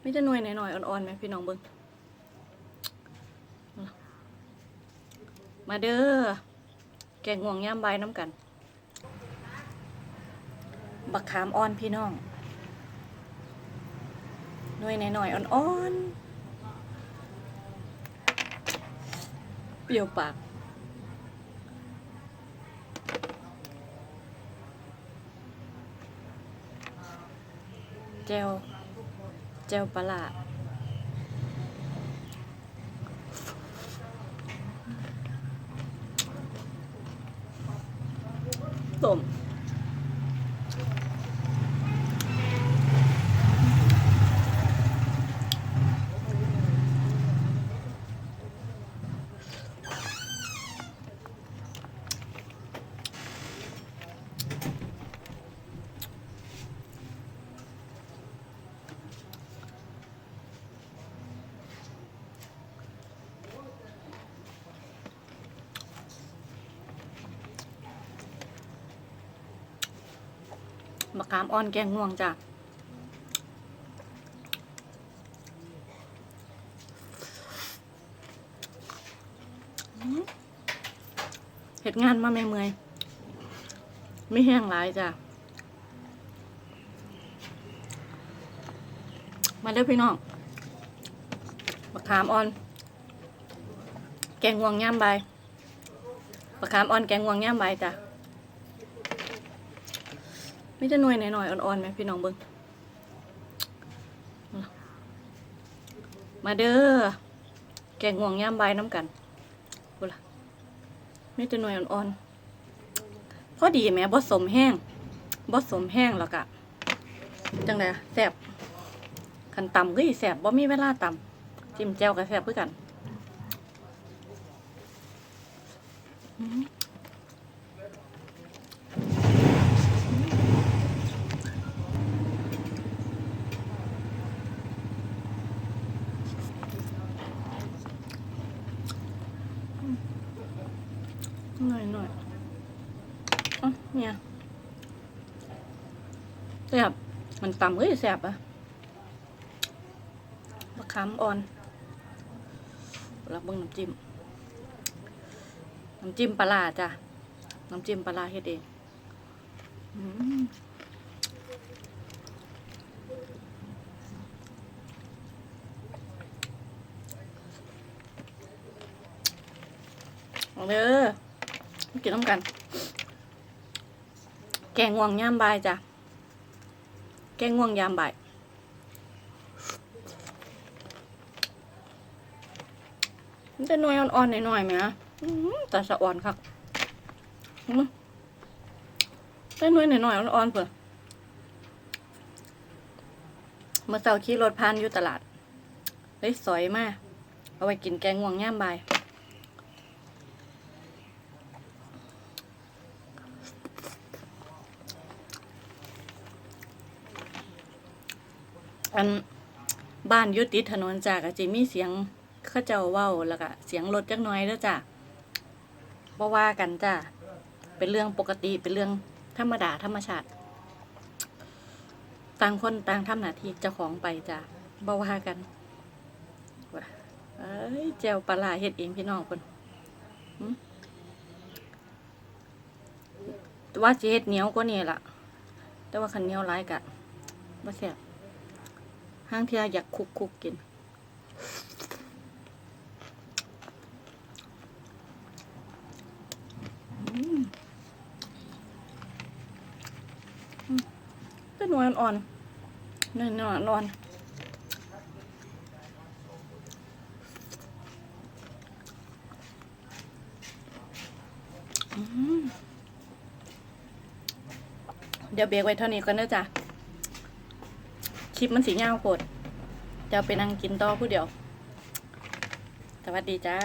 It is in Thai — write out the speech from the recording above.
ไม่จะหน่วยหน่อยๆอ่อนๆไหมพี่น้องเบิ้งมาเด้อ แกงง่วงย่ามใบน้ำกัน บักขามอ่อนพี่น้องหน่วยหน่อยๆอ่อนๆ เปรี้ยวปากเจล เจลปลาร้าต้ม มะขามอ่อนแกงง่วงจ้ะเห็ดงานมาเมื่อยๆไม่แห้งหลายจ้ะ มาเด้อพี่น้องมะขามอ่อน แกงง่วงย่ามใบายมะขามอ่อนแกงง่วงย่ามใบจ้ะ ไม่จะหน่วยหน่อยๆอ่อนๆไหมพี่น้องเบิ้งมาเด้อ แกงง่วงย่ามใบน้ำกันบุล่ะไม่จะหน่วยอ่อนๆพอดีแหม่บ่สมแห้งบ่สมแห้งแล้วกะจังไดอะแซ่บคันต่ำก็อีแซ่บบ่มีเวลาต่ำจิ้มแจ่วก็แซ่บคือกันอื หน่อยหน่อยอ๋อเนี่ยแสบมันต่ำเอ้ยแสบอะมะขามอ่อนรักเบิ้งน้ำจิ้ม น้ำจิ้มปลาร้าจ้ะ น้ำจิ้มปลาร้าเฮ็ดเองอืมเอาเด้อ กินน้ำกัน แกงง่วงย่ามบ่ายจ้ะ แกงง่วงยามบ่ายมันจะหน่วยอ่อนๆหน่อยๆไหมอะแต่สะอ่อนครับได้หน่วยหน่อยๆอ่อนๆเผื่อเมื่อเช้าขี่รถผ่านอยู่ตลาดเลยสอยมากเอาไว้กินแกงง่วงย่ามบ่าย อันบ้านยุติถนนจ้ะก็จะมีเสียงข้าเจ้าเว้าแล้วก็เสียงรถจักน้อยเด้อจ้ะบ่ว่ากันจ้ะเป็นเรื่องปกติเป็นเรื่องธรรมดาธรรมชาติ ต่างคนต่างทำหน้าที่เจ้าของไปจ้ะบ่ว่ากันว่าเอ้ยแจวปลาเฮ็ดเองพี่น้องเพิ่นว่าเฮ็ดเหนียวกว่านี้ล่ะ แต่ว่าคันเหนียวหลายกะบ่แซ่บ ห้างเที่ยอยากคุกคุกกินเป็นหน่วยอ่อนๆหน่วยหน่อยอ่อนเดี๋ยวเบรกไว้เท่านี้ก่อนเด้อจ้ะ คลิปมันสีเงาวโพดจะเอาไปนั่งกินต่อผู้เดียว สวัสดีจ้า